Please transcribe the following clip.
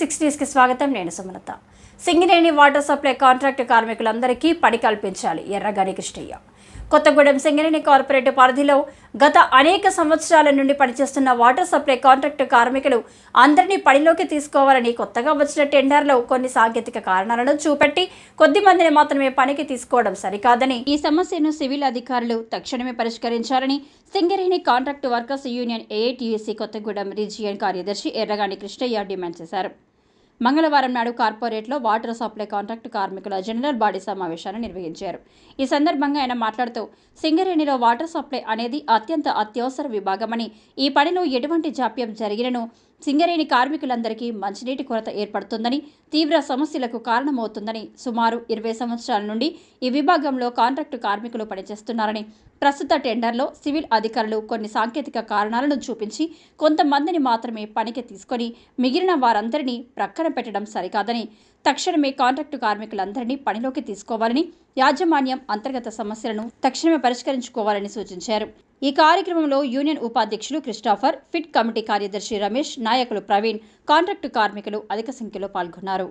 సిక్స్టీస్కి స్వాగతం నేను సుమలత. సింగినేని వాటర్ సప్లై కాంట్రాక్ట్ కార్మికులందరికీ పని కల్పించాలి ఎర్రగని కృష్ణయ్య కొత్తగూడెం సింగరేణి కార్పొరేట్ పరిధిలో గత అనేక సంవత్సరాల నుండి పనిచేస్తున్న వాటర్ సప్లై కాంట్రాక్ట్ కార్మికులు అందరినీ పనిలోకి తీసుకోవాలని కొత్తగా వచ్చిన టెండర్లో కొన్ని సాంకేతిక కారణాలను చూపెట్టి కొద్ది మందిని మాత్రమే పనికి తీసుకోవడం సరికాదని ఈ సమస్యను సివిల్ అధికారులు తక్షణమే పరిష్కరించాలని Singareni contract workers union AITUC Kothagudem region కార్యదర్శి ఎర్రగాని కృష్ణయ్య డిమాండ్ చేశారు. మంగళవారం నాడు కార్పొరేట్లో వాటర్ సప్లై కాంట్రాక్ట్ కార్మికుల జనరల్ బాడీ సమావేశాన్ని నిర్వహించారు. ఈ సందర్భంగా ఆయన మాట్లాడుతూ సింగరేణిలో వాటర్ సప్లై అనేది అత్యంత అత్యవసర విభాగమని ఈ పనిలో ఎటువంటి జాప్యం జరిగినను సింగరేణి కార్మికులందరికీ మంచినీటి కొరత ఏర్పడుతుందని తీవ్ర సమస్యలకు కారణమవుతుందని సుమారు ఇరవై సంవత్సరాల నుండి ఈ విభాగంలో కాంట్రాక్టు కార్మికులు పనిచేస్తున్నారని ప్రస్తుత టెండర్లో సివిల్ అధికారులు కొన్ని సాంకేతిక కారణాలను చూపించి కొంతమందిని మాత్రమే పనికి తీసుకొని మిగిలిన వారందరినీ ప్రక్కన పెట్టడం సరికాదని తక్షణమే కాంట్రాక్టు కార్మికులందరినీ పనిలోకి తీసుకోవాలని యాజమాన్యం అంతర్గత సమస్యలను తక్షణమే పరిష్కరించుకోవాలని సూచించారు. ఈ కార్యక్రమంలో యూనియన్ ఉపాధ్యక్షులు క్రిస్టాఫర్ ఫిట్ కమిటీ కార్యదర్శి రమేష్ నాయకులు ప్రవీణ్ కాంట్రాక్టు కార్మికులు అధిక సంఖ్యలో పాల్గొన్నారు.